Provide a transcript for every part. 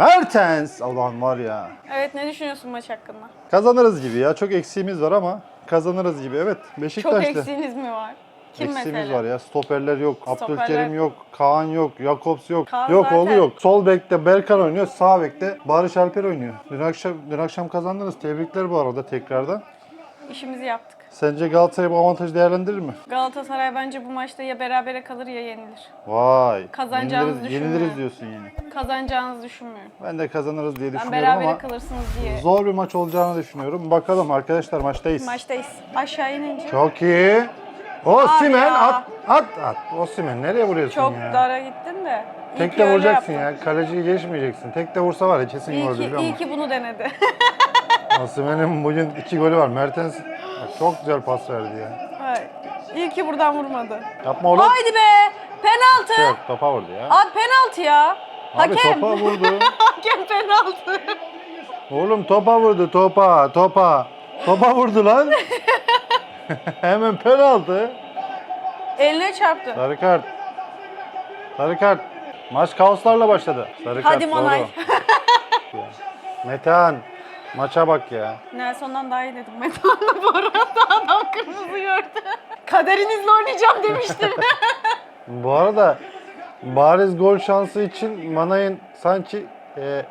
Mertens. Ulan var ya. Evet ne düşünüyorsun maç hakkında? Kazanırız gibi ya. Çok eksiğimiz var ama kazanırız gibi. Evet. Çok Beşiktaş'ta. eksiğiniz mi var? Kim Eksiğimiz mesela? var ya. Stoperler yok. Stoperler- Abdülkerim yok. Kaan yok. Jakobs yok. Kaan yok zaten- oğlu yok. Sol bekte Berkan oynuyor. Sağ bekte Barış Alper oynuyor. Dün akşam, dün akşam kazandınız. Tebrikler bu arada tekrardan. İşimizi yaptık. Sence Galatasaray bu avantajı değerlendirir mi? Galatasaray bence bu maçta ya berabere kalır ya yenilir. Vay. Kazanacağınızı yeniliriz, düşünmüyorum. yeniliriz diyorsun yani. Kazanacağınızı düşünmüyorum. Ben de kazanırız diye Ben düşünüyorum berabere ama kalırsınız diye. zor bir maç olacağını düşünüyorum. Bakalım arkadaşlar maçtayız. Maçtayız. Aşağı inince Çok iyi. Osimhen ya. at at at. Osimhen nereye vuruyorsun çok ya? dara gittin de. İyi Tek ki de öyle vuracaksın yaptın. ya. Kaleciyi geçmeyeceksin. Tek de vursa var ya kesin İyi goldü ki, biliyor iyi ki bunu denedi. Osimhen'in bugün iki golü var. Mertens çok güzel pas verdi ya. Ay, İyi ki buradan vurmadı. Yapma oğlum. Haydi be! Penaltı! Yok topa vurdu ya. Abi penaltı ya. Abi Hakem. topa vurdu. Hakem penaltı. Oğlum topa vurdu topa topa. Topa vurdu lan. Hemen penaltı. Eline çarptı. Sarı kart. Sarı kart. Maç kaoslarla başladı. Sarı kart Hadi Manay. doğru. Metehan. Maça bak ya. Nelson'dan daha iyi dedim. Metehan'la bu arada adam kırmızı gördü. Kaderinizle oynayacağım demiştim. Bu arada bariz gol şansı için Manay'ın sanki e,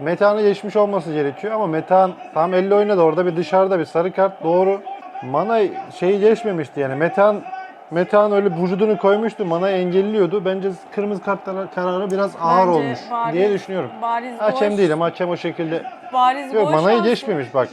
Metehan'ı geçmiş olması gerekiyor ama Metehan tam 50 oynadı orada bir dışarıda bir sarı kart doğru. Manay şeyi geçmemişti yani Metehan Metehan öyle vücudunu koymuştu Manay'ı engelliyordu. Bence kırmızı kartlar kararı biraz ağır Bence olmuş bariz- diye düşünüyorum. Bariz Hakem gol- değilim hakem o şekilde. Bariz Yok gol Manay'ı şansı. geçmemiş bak.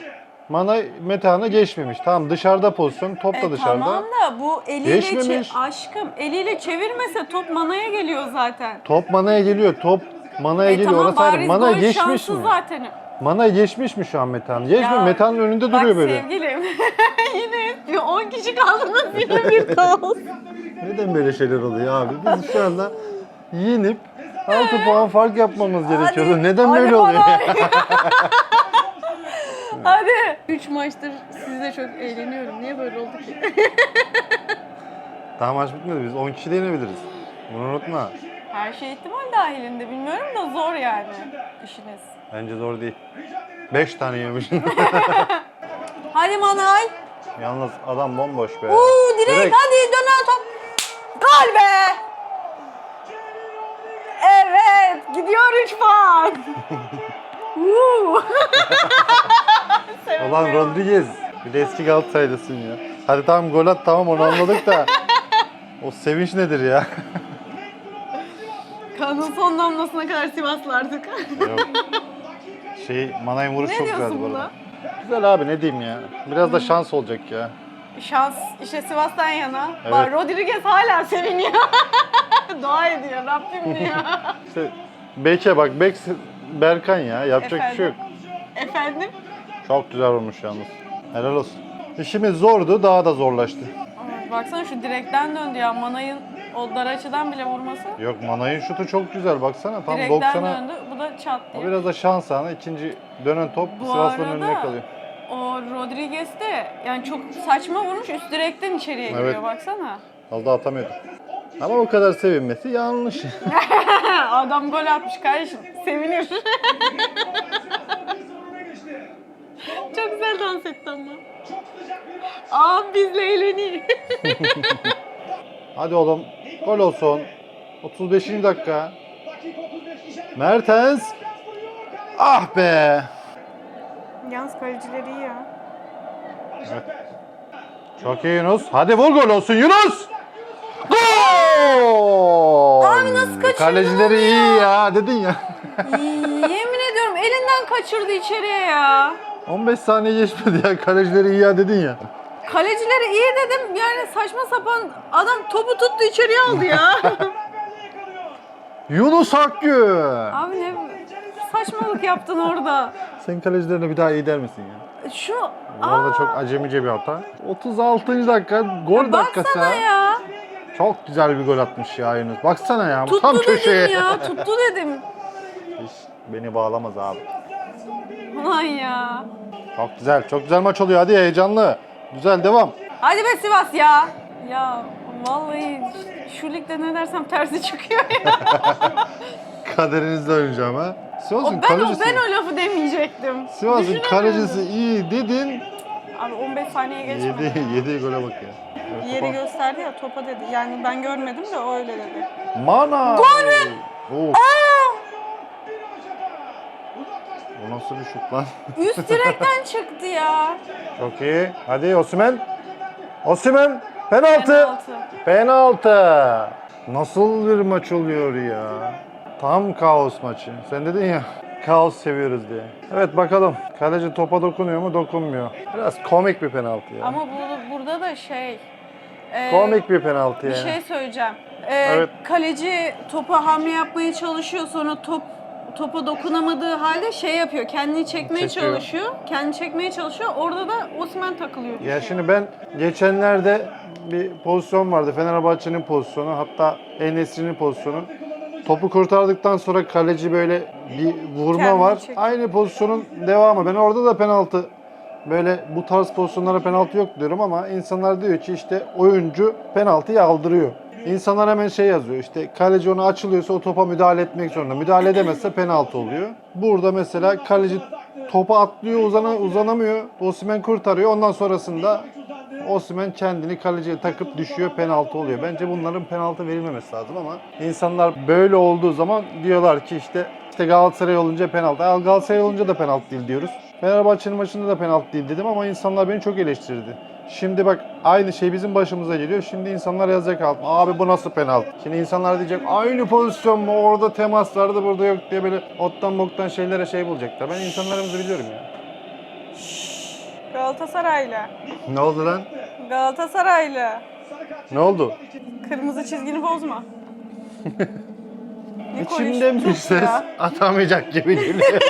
Manay Metehan'ı geçmemiş. Tamam dışarıda pozisyon top da E, dışarıda. Tamam da bu eliyle Geçmemiş. çe- aşkım eliyle çevirmese top manaya geliyor zaten. Top Manay'a geliyor. Top Manay'a E, geliyor. tamam Orası ayrı. bariz Manay gol geçmiş şansı mi? zaten. Manay geçmiş mi şu an Metehan? Geçme. Ya, Metehan'ın önünde Bak duruyor böyle. sevgilim yine bir 10 kişi kaldınız yine bir kaos. Neden böyle şeyler oluyor abi? Biz şu anda yenip 6 puan fark yapmamız gerekiyordu. Neden hadi böyle oluyor? bana. Hadi. 3 maçtır sizle çok eğleniyorum. Niye böyle oldu ki? Daha maç bitmedi. Biz 10 kişi de yenebiliriz. Bunu unutma. Her şey ihtimal dahilinde bilmiyorum da zor yani işiniz. Bence zor değil. 5 tane yemişsin. Hadi Manay. Yalnız adam bomboş be. Uuu direkt, hadi dönen top. Gol be. Evet gidiyor 3 puan. Ulan Rodriguez. Bir de eski Galatasaraylısın ya. Hadi tamam gol at tamam onu anladık da. O sevinç nedir ya? Kanın son damlasına kadar Sivaslardık. Yok. Şey Manay'ın vuruşu ne çok güzeldi diyorsun bu arada. buna? Güzel abi ne diyeyim ya. Biraz da şans olacak ya. Şans işte Sivas'tan yana. Evet. Bak Rodriguez hala seviniyor. Dua ediyor Rabbim diyor. İşte Bek'e bak Bek Berkan ya yapacak bir şey yok. Efendim? Çok güzel olmuş yalnız. Helal olsun. İşimiz zordu daha da zorlaştı. Ay, Baksana şu direkten döndü ya. Manay'ın o dar açıdan bile vurması. Yok Manay'ın şutu çok güzel baksana tam direkten 90'a. döndü. Bu da çat O diye. biraz da şans anı. İkinci dönen top Bu Sivas'ın arada- önüne kalıyor. O Rodriguez de yani çok saçma vurmuş. Üst direkten içeriye Evet. giriyor baksana. Az da atamıyordu. Ama o kadar sevinmesi yanlış. Adam gol atmış kardeşim. Sevinir. çok güzel dans etti ama. Ağam bizle eğleniyor. Hadi oğlum gol olsun. 35. dakika. Mertens. Ah be. Yalnız kalecileri iyi ya. Evet. Çok iyi Yunus. Hadi vur gol olsun Yunus. Gol! Abi nasıl kaçırdın Kalecileri iyi ya dedin ya. Yemin ediyorum elinden kaçırdı içeriye ya. 15 saniye geçmedi ya. Kalecileri iyi ya dedin ya. Kalecileri iyi dedim yani saçma sapan adam topu tuttu içeriye aldı ya. Yunus Akgün. Abi ne saçmalık yaptın orada. Sen kalecilerine bir daha iyi der misin ya? Şu Bu arada aa, çok acemice bir hata. 36. dakika gol dakikası. baksana ya. Çok güzel bir gol atmış ya Yunus. Baksana ya. Tuttu tam dedim köşeye. ya tuttu dedim. Hiç beni bağlamaz abi. Ulan ya. Çok güzel. Çok güzel maç oluyor. Hadi heyecanlı. Güzel devam. Hadi be Sivas ya. Ya vallahi şu ligde ne dersem tersi çıkıyor ya. Kaderinizle oynayacağım ha. O Sivas'ın ben, o, kalecisi. ben o lafı demeyecektim. Sivas'ın Düşünemiyorum. kalecisi iyi dedin. Abi 15 saniye geçmedi. Yedi, yedi gole bak ya. Evet, Yeri topa- gösterdi ya topa dedi. Yani ben görmedim de o öyle dedi. Mana! Gol mü? O nasıl bir şut lan? Üst direkten çıktı ya. Çok iyi. Hadi Osimhen. Osimhen. Penaltı. Penaltı. Penaltı. Nasıl bir maç oluyor ya? Tam kaos maçı. Sen dedin ya kaos seviyoruz diye. Evet bakalım. Kaleci topa dokunuyor mu? Dokunmuyor. Biraz komik bir penaltı ya. Ama bu, burada da şey... e, Komik bir penaltı Bir yani. şey söyleyeceğim. Ee, Evet. Kaleci topa hamle yapmaya çalışıyor sonra top topa dokunamadığı halde şey yapıyor. Kendini çekmeye Çekiyor. çalışıyor. Kendini çekmeye çalışıyor. Orada da Osman takılıyor. Ya düşüyor. şimdi ben geçenlerde bir pozisyon vardı. Fenerbahçe'nin pozisyonu hatta Enesri'nin pozisyonu. Topu kurtardıktan sonra kaleci böyle bir vurma Kendini var. çekiyor. Aynı pozisyonun devamı. Ben orada da penaltı böyle bu tarz pozisyonlara penaltı yok diyorum ama insanlar diyor ki işte oyuncu penaltıyı aldırıyor. İnsanlar hemen şey yazıyor işte kaleci ona açılıyorsa o topa müdahale etmek zorunda. Müdahale edemezse penaltı oluyor. Burada mesela kaleci topa atlıyor uzana, uzanamıyor. Osimhen kurtarıyor. Ondan sonrasında Osimhen kendini kaleciye takıp düşüyor penaltı oluyor. Bence bunların penaltı verilmemesi lazım ama insanlar böyle olduğu zaman diyorlar ki işte işte Galatasaray olunca penaltı. Al Galatasaray olunca da penaltı değil diyoruz. Fenerbahçe'nin maçında da penaltı değil dedim ama insanlar beni çok eleştirdi. Şimdi bak aynı şey bizim başımıza geliyor. Şimdi insanlar yazacak altına. Abi bu nasıl penaltı? Şimdi insanlar diyecek aynı pozisyon mu? Orada temas vardı burada yok diye böyle ottan boktan şeylere şey bulacaklar. Ben insanlarımızı biliyorum ya. Galatasaraylı. Ne oldu lan? Galatasaraylı. Ne oldu? Kırmızı çizgini bozma. Ne İçimden bir konuşuyorsun ses ya? atamayacak gibi geliyor.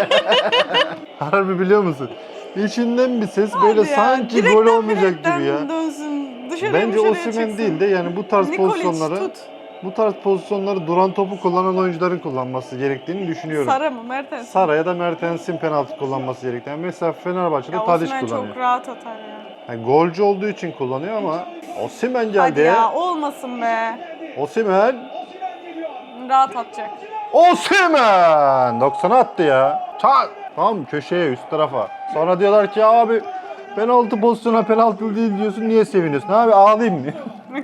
Harbi biliyor musun? İçinden bir ses böyle Hadi ya, sanki direkten gol olmayacak direkten gibi ya. Dönsün. Dışarıya Bence dışarıya Osimhen çıksın. değil de yani bu tarz Nikolic pozisyonları tut. bu tarz pozisyonları duran topu kullanan oyuncuların kullanması gerektiğini düşünüyorum. Sara mı Mertens? Sara ya da Mertens'in penaltı kullanması gerektiğini. Mesela Fenerbahçe'de Ya Tadiç Osimhen kullanıyor. çok rahat atar ya. Yani golcü olduğu için kullanıyor ama Osimhen Hadi geldi. ya olmasın be. Osimhen Rahat atacak. Osimhen 90 attı ya. Tak. Tam köşeye üst tarafa. Sonra diyorlar ki abi penaltı pozisyona penaltı değil diyorsun niye seviniyorsun? Abi ağlayayım mı?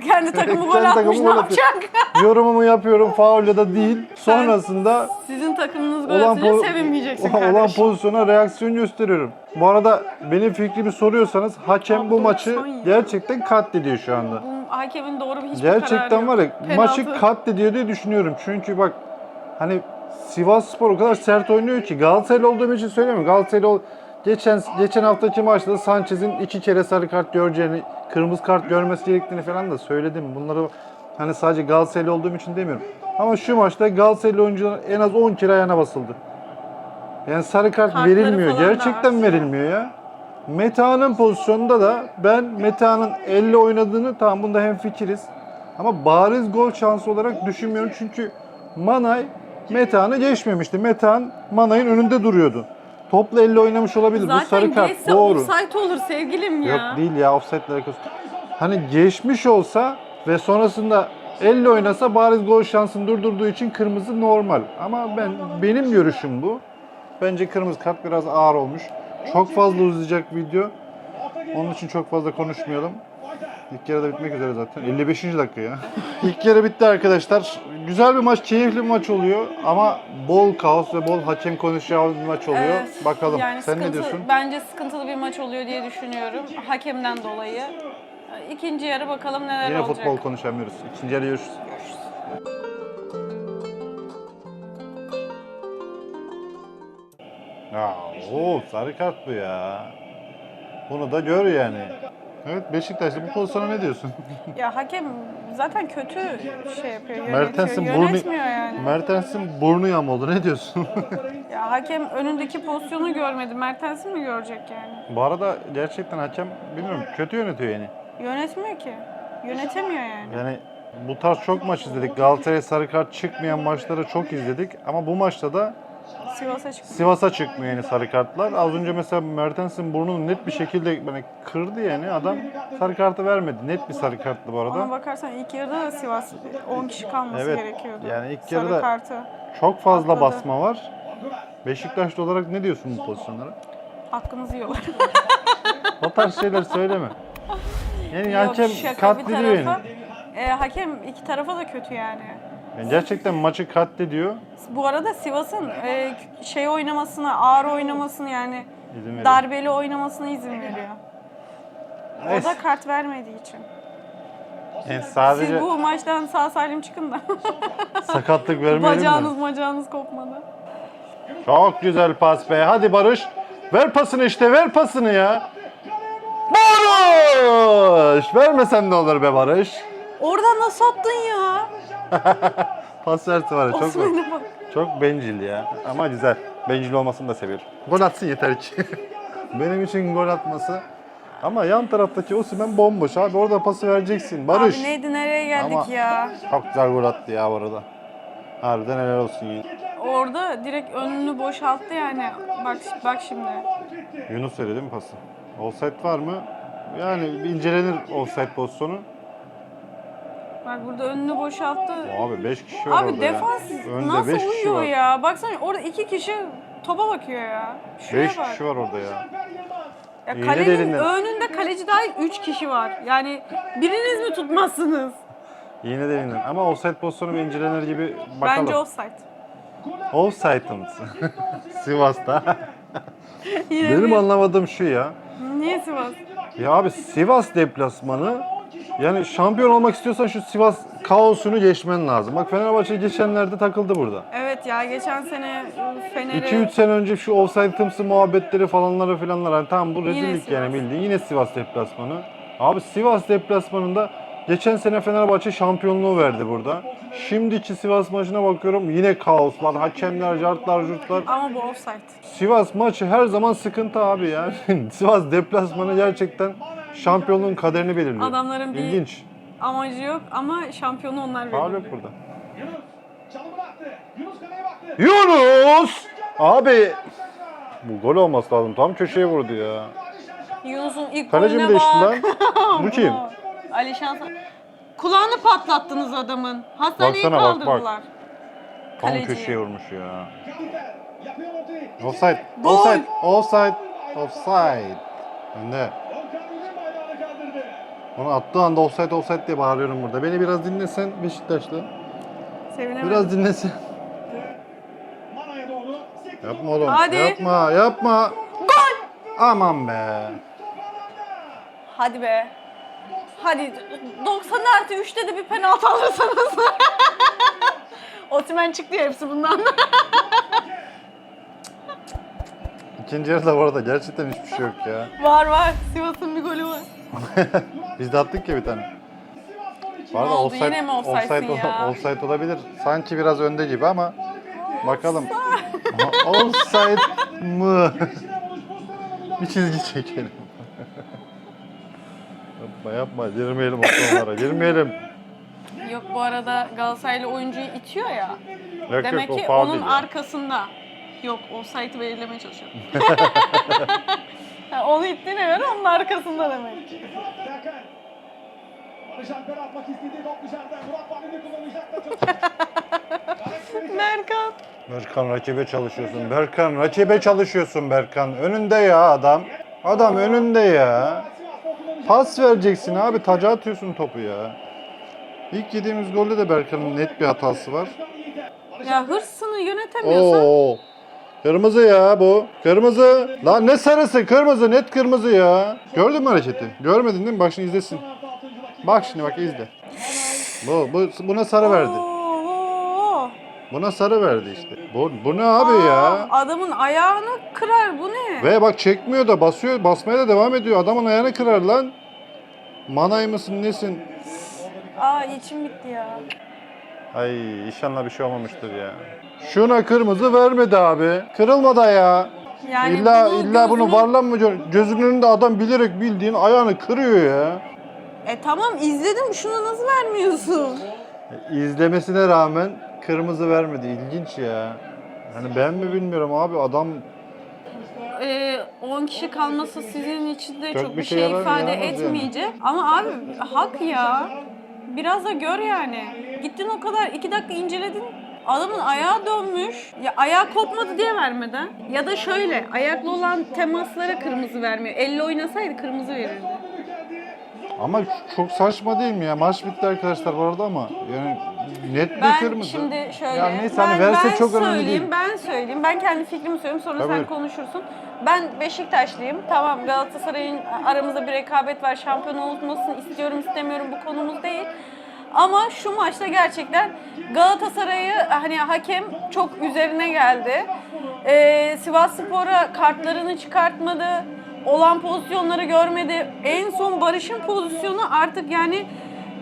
Kendi takımı gol Kendi atmış takımı ne gol atıyor. yapacak? Yorumumu yapıyorum faul ya da değil. Sonrasında Sizin takımınız gol olan, atınca po- sevinmeyeceksin olan kardeşim. pozisyona reaksiyon gösteriyorum. Bu arada benim fikrimi soruyorsanız hakem bu maçı 90 ya. gerçekten katlediyor şu anda. Bu hakemin doğru bir hiçbir kararı Gerçekten yok. var ya Penaltı. maçı katlediyor diye düşünüyorum. Çünkü bak hani Sivas Spor o kadar sert oynuyor ki Galatasaraylı olduğum için söylemiyorum. Galatasaraylı ol- geçen geçen haftaki maçta Sanchez'in iki kere sarı kart göreceğini, kırmızı kart görmesi gerektiğini falan da söyledim. Bunları hani sadece Galatasaraylı olduğum için demiyorum. Ama şu maçta Galatasaraylı oyuncular en az 10 kere ayağına basıldı. Yani sarı kart Kartları verilmiyor. Gerçekten verilmiyor ya. Meta'nın pozisyonunda da ben Meta'nın elle oynadığını tamam bunda hem fikiriz. Ama bariz gol şansı olarak düşünmüyorum çünkü Manay Meta'nı geçmemişti. Metan Manay'ın önünde duruyordu. Topla elle oynamış olabilir. Zaten Bu sarı kart geçse doğru. offside olur sevgilim ya. Yok değil ya offside'le alakası. Hani geçmiş olsa ve sonrasında elle oynasa bariz gol şansını durdurduğu için kırmızı normal. Ama ben benim görüşüm bu. Bence kırmızı kart biraz ağır olmuş. Çok fazla uzayacak video. Onun için çok fazla konuşmayalım. İlk yarıda bitmek üzere zaten. 55. dakika ya. İlk yarı bitti arkadaşlar. Güzel bir maç, keyifli bir maç oluyor. Ama bol kaos ve bol hakem konuşacağı bir maç oluyor. Evet, Bakalım. yani Sen ne diyorsun? Bence sıkıntılı bir maç oluyor diye düşünüyorum. Hakemden dolayı. İkinci yarı bakalım neler Yine olacak. futbol konuşamıyoruz. İkinci yarı görüşürüz. Ya o sarı kart bu ya. Bunu da gör yani. Evet Beşiktaş'ta bu pozisyona ne diyorsun? Ya hakem zaten kötü şey yapıyor, yönetiyor. Mertens'in burnu Yönetmiyor yani. Mertens'in burnu yamuldu. Ne diyorsun? ya hakem önündeki pozisyonu görmedi. Mertens'i mi görecek yani? bu arada gerçekten hakem bilmiyorum kötü yönetiyor yani. Yönetmiyor ki. Yönetemiyor yani. Yani bu tarz çok maç izledik. Galatasaray sarı kart çıkmayan maçları çok izledik. Ama bu maçta da Sivas'a çıktı. Sivas'a çıkmıyor yani sarı kartlar. Az önce mesela Mertens'in burnunu net bir şekilde böyle kırdı yani. Adam sarı kartı vermedi. Net bir sarı karttı bu Ona arada. bakarsan ilk yarıda da Sivas 10 kişi kalması Evet, gerekiyordu. yani ilk Sarı yarıda- kartı. Çok fazla atladı. basma var. Beşiktaşlı olarak ne diyorsun bu pozisyonlara? Hakkınızı yiyorlar. O tarz şeyler söyleme. Yani Yok, hakem katlediyor yani. E, hakem iki tarafa da kötü yani. Yani. Gerçekten maçı katlediyor. Bu arada Sivas'ın e, şey oynamasına, ağır oynamasını yani İzin veriyor. darbeli oynamasına izin veriyor. O da kart vermediği için. Yani Siz sadece bu maçtan sağ salim çıkın da. sakatlık vermeyelim Bacağınız mi? macağınız kopmadı. Çok güzel pas be. Hadi Barış. Ver pasını işte. Ver pasını ya. Barış! Vermesen ne olur be Barış? Oradan nasıl attın ya? Pas versi var ya çok, Osman'a bak. çok bencil ya. Ama güzel. Bencil olmasını da seviyorum. Gol atsın yeter ki. Benim için gol atması. Ama yan taraftaki Osimhen bomboş abi. Orada pası vereceksin. Barış. Abi neydi nereye geldik Ama- ya? Çok güzel gol attı ya bu arada. Harbiden helal olsun ya. Orada direkt önünü boşalttı yani. Bak bak şimdi. Yunus veriyor değil mi pası? Offside var mı? Yani bir incelenir offside pozisyonu. Bak burada önünü boşalttı. Abi 5 kişi var Abi orada ya. defans Önde nasıl beş kişi uyuyor var. ya? Baksana orada iki kişi topa bakıyor ya. Şuraya 5 bak. kişi var orada ya. Ya İğne kalenin önünde kaleci dahil 3 kişi var. Yani biriniz mi tutmazsınız? Yine de yine. Ama offside pozisyonu bir incelenir gibi bakalım. Bence offside. Offside'ımız. Sivas'ta. Yine Benim bir- anlamadığım şu ya. Niye Sivas? Ya abi Sivas deplasmanı yani şampiyon olmak istiyorsan şu Sivas kaosunu geçmen lazım. Bak Fenerbahçe geçenlerde takıldı burada. Evet ya geçen sene Fener'e 2-3 sene önce şu offside tımsı muhabbetleri falanlara filanlar. Yani tamam bu rezillik Sivas. yani bildiğin. Yine Sivas deplasmanı. Abi Sivas deplasmanında geçen sene Fenerbahçe şampiyonluğu verdi burada. Şimdiki Sivas maçına bakıyorum yine kaoslar, hakemler, jartlar, jurtlar. ama bu offside. Sivas maçı her zaman sıkıntı abi ya. Sivas deplasmanı gerçekten şampiyonluğun kaderini belirliyor. Adamların bir- İlginç. Amacı yok ama şampiyonu onlar Faul veriyor. yok burada. Yunus çalımı bıraktı. Yunus kaleye baktı. Yunus! Abi bu gol olması lazım. Tam köşeye vurdu ya. Yunus'un ilk Kaleci mi golüne değişti bak. lan? Bu kim? Alişan Sa- Kulağını patlattınız adamın. Hastaneye Baksana bak, bak. kaldırdılar. Tam Kaleciyi. köşeye vurmuş ya. Kanter yapıyor ortayı. Offside. Gol! Offside. Offside. Offside. Önde. Onu attığı anda offside offside diye bağırıyorum burada. Beni biraz dinlesen Beşiktaşlı. Sevinemedim. Biraz dinlesen. Yapma oğlum. Hadi. Yapma. Yapma. Gol! Aman be. Hadi be. Hadi 90 artı 3'te de bir penaltı alırsanız. Otimen çıktı ya hepsi bundan. İkinci yarıda bu arada gerçekten hiçbir şey yok ya. var var. Sivas'ın bir golü var. Biz de attık ya bir tane. Arada Ne oldu, yine mi offside'sin offside, ya? offside olabilir. Sanki biraz önde gibi ama bakalım. Offside mı? bir çizgi çekelim. yapma yapma girmeyelim o konulara girmeyelim. Yok bu arada Galatasaraylı oyuncuyu itiyor ya. Yok Demek yok ki onun arkasında. Yok offside'ı belirlemeye çalışıyor. Ha, onu ittiğine göre onun arkasında demek. Barış Alper atmak istediği top dışarıda. Murat Fahri'ni kullanacak da çok. Berkan. Berkan rakibe çalışıyorsun. Berkan rakibe çalışıyorsun Berkan. Önünde ya adam. Adam önünde ya. Pas vereceksin abi. Taca atıyorsun topu ya. İlk yediğimiz golde de Berkan'ın net bir hatası var. Ya hırsını yönetemiyorsan Oo. Kırmızı ya bu. Kırmızı. Lan ne sarısı? Kırmızı. Net kırmızı ya. Gördün mü hareketi? Görmedin değil mi? Bak şimdi izlesin. Bak şimdi bak izle. Bu, bu buna sarı verdi. Buna sarı verdi işte. Bu, bu ne abi ya? Adamın ayağını kırar bu ne? Ve bak çekmiyor da basıyor, basmaya da devam ediyor. Adamın ayağını kırar lan. Manay mısın nesin? Aa içim bitti ya. Ay inşallah bir şey olmamıştır ya. Şuna kırmızı vermedi abi. Kırılmadı ya. Yani illa bunu illa bunu gözünü- varlanma gözünün önünde adam bilerek bildiğin ayağını kırıyor ya. E tamam izledim şunu nasıl vermiyorsun? İzlemesine rağmen kırmızı vermedi. İlginç ya. Hani ben mi bilmiyorum abi adam Ee, 10 kişi kalması sizin için de Çok çok, bir şey şey yarar- ifade yaramaz yani. etmeyecek. Ama abi hak ya. Biraz da gör yani. Gittin o kadar 2 dakika inceledin. Adamın ayağı dönmüş. Ya ayağı kopmadı diye vermeden. Ya da şöyle ayaklı olan temaslara kırmızı vermiyor. Elle oynasaydı kırmızı verirdi. Ama çok saçma değil mi ya? Maç bitti arkadaşlar bu arada ama yani net bir Ben kırmızı. şimdi şöyle. Ya neyse ben, hani verse ben çok önemli söyleyeyim, değil. Ben söyleyeyim. Ben kendi fikrimi söyleyeyim sonra Tabii. sen konuşursun. Ben Beşiktaşlıyım. Tamam Galatasaray'ın aramızda bir rekabet var. Şampiyon olmasını istiyorum istemiyorum bu konumuz değil. Ama şu maçta gerçekten Galatasaray'ı hani hakem çok üzerine geldi. Ee, Sivas Spor'a kartlarını çıkartmadı. Olan pozisyonları görmedi. En son Barış'ın pozisyonu artık yani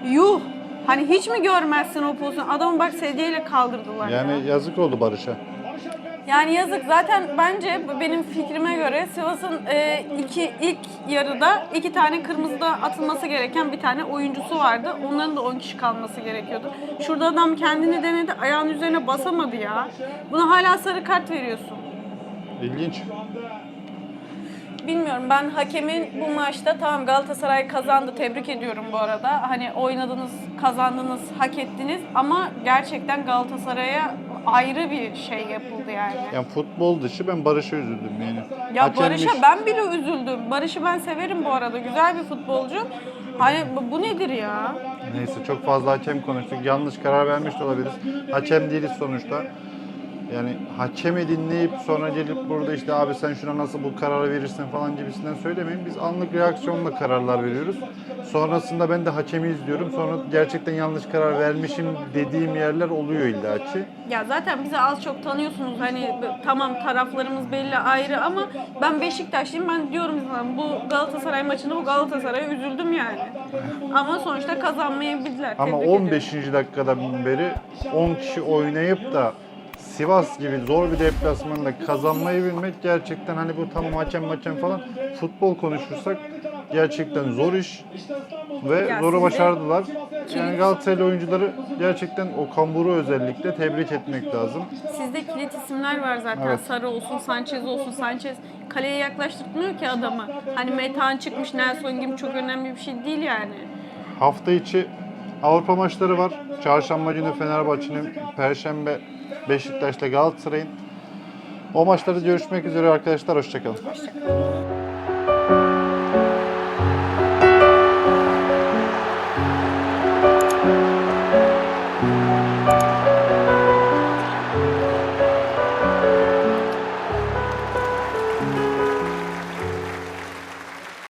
yuh. Hani hiç mi görmezsin o pozisyonu? Adamı bak sedyeyle kaldırdılar. ya. Yani yazık oldu Barış'a. Yani yazık zaten bence benim fikrime göre Sivas'ın e, iki ilk yarıda iki tane kırmızıda atılması gereken bir tane oyuncusu vardı. Onların da 10 kişi kalması gerekiyordu. Şurada adam kendini denedi ayağın üzerine basamadı ya. Buna hala sarı kart veriyorsun. İlginç. Bilmiyorum ben hakemin bu maçta tamam Galatasaray kazandı tebrik ediyorum bu arada. Hani oynadınız, kazandınız, hak ettiniz ama gerçekten Galatasaray'a ayrı bir şey yapıldı yani. Yani futbol dışı ben Barış'a üzüldüm yani. Ya Hakemmiş- Barış'a ben bile üzüldüm. Barış'ı ben severim bu arada. Güzel bir futbolcu. Hani bu- bu nedir ya? Neyse çok fazla hakem konuştuk. Yanlış karar vermiş de olabiliriz. Hakem değiliz sonuçta. Yani hakemi dinleyip sonra gelip burada işte abi sen şuna nasıl bu kararı verirsin falan gibisinden söylemeyin. Biz anlık reaksiyonla kararlar veriyoruz. Sonrasında ben de hakemi izliyorum. Sonra gerçekten yanlış karar vermişim dediğim yerler oluyor illaki. Ya zaten bizi az çok tanıyorsunuz. Hani tamam taraflarımız belli ayrı ama ben Beşiktaşlıyım. Ben diyorum sana bu Galatasaray maçında bu Galatasaray'a üzüldüm yani. Ama sonuçta kazanmayabildiler. Ama Tebrik 15. dakikadan beri 10 kişi oynayıp da Sivas gibi zor bir deplasmanda kazanmayı bilmek gerçekten hani bu tamam hakem hakem falan futbol konuşursak gerçekten zor iş ve Ya zoru başardılar. Yani Galatasaraylı oyuncuları gerçekten o kamburu özellikle tebrik etmek lazım. Sizde kilit isimler var zaten. Evet. Sarı olsun, Sanchez olsun. Sanchez kaleye yaklaştırmıyor ki adamı. Hani Metehan çıkmış, Nelson gibi çok önemli bir şey değil yani. Hafta içi Avrupa maçları var. Çarşamba günü Fenerbahçe'nin, Perşembe Beşiktaş'la Galatasaray'ın. O maçlarda görüşmek üzere arkadaşlar. Hoşçakalın.